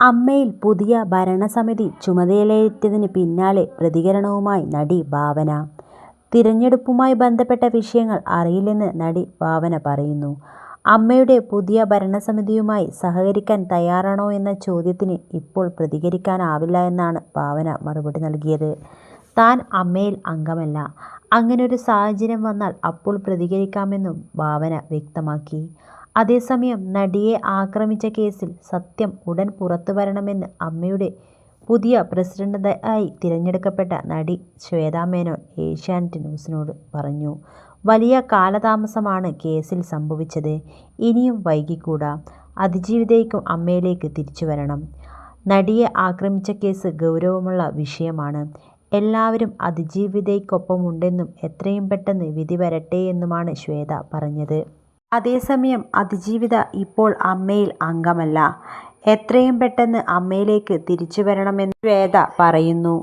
അമ്മയിൽ പുതിയ ഭരണസമിതി ചുമതലയേറ്റതിന് പിന്നാലെ പ്രതികരണവുമായി നടി ഭാവന. തിരഞ്ഞെടുപ്പുമായി ബന്ധപ്പെട്ട വിഷയങ്ങൾ അറിയില്ലെന്ന് നടി ഭാവന പറയുന്നു. അമ്മയുടെ പുതിയ ഭരണസമിതിയുമായി സഹകരിക്കാൻ തയ്യാറാണോ എന്ന ചോദ്യത്തിന് ഇപ്പോൾ പ്രതികരിക്കാനാവില്ല എന്നാണ് ഭാവന മറുപടി നൽകിയത്. താൻ അമ്മയിൽ അംഗമല്ല. അങ്ങനൊരു സാഹചര്യം വന്നാൽ അപ്പോൾ പ്രതികരിക്കാമെന്നും ഭാവന വ്യക്തമാക്കി. അതേസമയം നടിയെ ആക്രമിച്ച കേസിൽ സത്യം ഉടൻ പുറത്തുവരണമെന്ന് അമ്മയുടെ പുതിയ പ്രസിഡന്റായി തിരഞ്ഞെടുക്കപ്പെട്ട നടി ശ്വേതാ മേനോൻ ഏഷ്യാനെറ്റ് ന്യൂസിനോട് പറഞ്ഞു. വലിയ കാലതാമസമാണ് കേസിൽ സംഭവിച്ചത്. ഇനിയും വൈകിക്കൂടാ. അതിജീവിതയ്ക്കും അമ്മയിലേക്ക് തിരിച്ചു വരണം നടിയെ ആക്രമിച്ച കേസ് ഗൗരവമുള്ള വിഷയമാണ്. എല്ലാവരും അതിജീവിതയ്ക്കൊപ്പമുണ്ടെന്നും എത്രയും പെട്ടെന്ന് വിധി വരട്ടെയെന്നുമാണ് ശ്വേത പറഞ്ഞത്. അതേസമയം അതിജീവിത ഇപ്പോൾ അമ്മയിൽ അംഗമല്ല. എത്രയും പെട്ടെന്ന് അമ്മയിലേക്ക് തിരിച്ചു വരണമെന്ന് ശ്വേത പറയുന്നു.